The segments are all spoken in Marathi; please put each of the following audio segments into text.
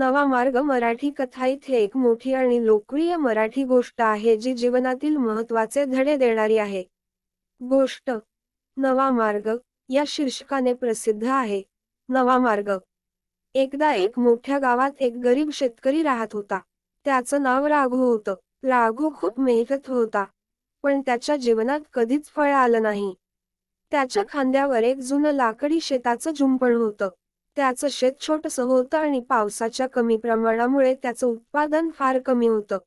नवा मार्ग मराठी कथा इथे एक मोठी आणि लोकप्रिय मराठी गोष्ट आहे जी जीवनातील महत्त्वाचे धडे देणारी आहे. गोष्ट नवा मार्ग या शीर्षकाने प्रसिद्ध आहे. नवा मार्ग. एकदा एक मोठ्या गावात एक गरीब शेतकरी राहत होता. त्याचं नाव राघू होतं. राघू खूप मेहनत होता. पण त्याच्या जीवनात कधीच फळ आलं नाही. त्याच्या खांद्यावर एक जुनं लाकडी शेताचं जुंपण होतं. त्याचं शेत छोटंसं होतं आणि पावसाच्या कमी प्रमाणामुळे त्याचं उत्पादन फार कमी होतं.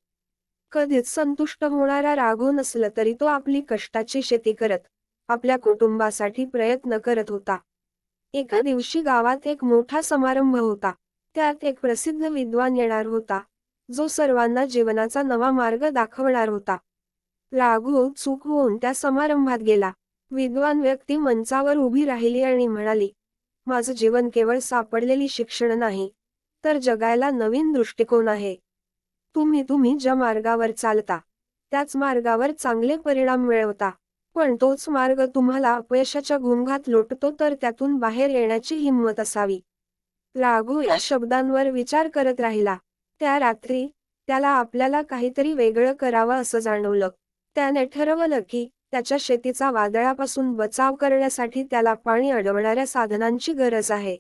कधीच संतुष्ट होणारा राघव नसलं तरी तो आपली कष्टाची शेती करत आपल्या कुटुंबासाठी प्रयत्न करत होता. एका दिवशी गावात एक मोठा समारंभ होता. त्यात एक प्रसिद्ध विद्वान येणार होता जो सर्वांना जीवनाचा नवा मार्ग दाखवणार होता. राघव चूक होऊन त्या समारंभात गेला. विद्वान व्यक्ती मंचावर उभी राहिली आणि म्हणाली माझं जीवन केवळ सापडलेली शिक्षण नाही तर जगायला नवीन दृष्टिकोन आहे. तुम्ही तुम्ही ज्या मार्गावर चालता त्याच मार्गावर चांगले परिणाम मिळवता पण तोच मार्ग तुम्हाला अपयशाच्या घुंगात लोटतो तर त्यातून बाहेर येण्याची हिंमत असावी. राघू या शब्दांवर विचार करत राहिला. त्या रात्री त्याला आपल्याला काहीतरी वेगळं करावं असं जाणवलं. त्याने ठरवलं की त्याच्या शेतीचा वादळापासून बचाव करण्यासाठी त्याला पाणी अडवणाऱ्या साधनांची गरज आहे.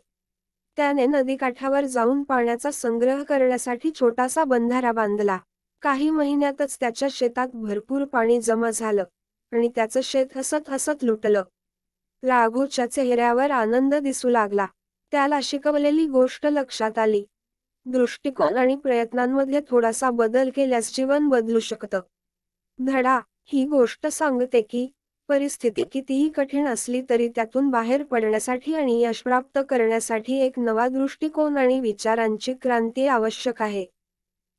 त्याने नदीकाठावर जाऊन पाण्याचा संग्रह करण्यासाठी छोटासा बंधारा बांधला. काही महिन्यातच त्याच्या शेतात भरपूर पाणी जमा झालं आणि त्याचं शेत हसत हसत लुटलं. राघोच्या चेहऱ्यावर आनंद दिसू लागला. त्याला शिकवलेली गोष्ट लक्षात आली. दृष्टिकोन आणि प्रयत्नांमध्ये थोडासा बदल केल्यास जीवन बदलू शकतं. धडा ही गोष्ट सांगते की परिस्थिती कितीही कठीण असली तरी त्यातून बाहेर पडण्यासाठी आणि यश प्राप्त करण्यासाठी एक नवा दृष्टिकोन आणि विचारांची क्रांती आवश्यक आहे.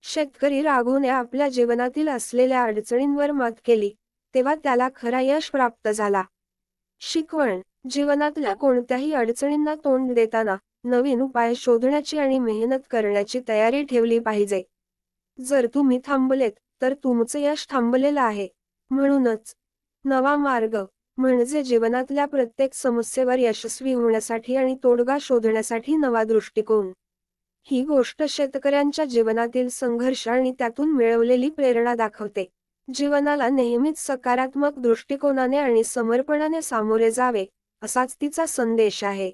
शेतकरी राघवने आपल्या जीवनातील असलेल्या अडचणींवर मात केली तेव्हा त्याला खरा यश प्राप्त झाला. शिकवण जीवनातल्या कोणत्याही अडचणींना तोंड देताना नवीन उपाय शोधण्याची आणि मेहनत करण्याची तयारी ठेवली पाहिजे. जर तुम्ही थांबलेत तर तुमचं यश थांबलेलं आहे. म्हणूनच नवा मार्ग म्हणजे जीवनातल्या प्रत्येक समस्येवर यशस्वी होण्यासाठी आणि तोडगा शोधण्यासाठी नवा दृष्टिकोन. ही गोष्ट शेतकऱ्यांच्या जीवनातील संघर्ष आणि त्यातून मिळवलेली प्रेरणा दाखवते. जीवनाला नेहमीच सकारात्मक दृष्टिकोनाने आणि समर्पणाने सामोरे जावे असाच तिचा संदेश आहे.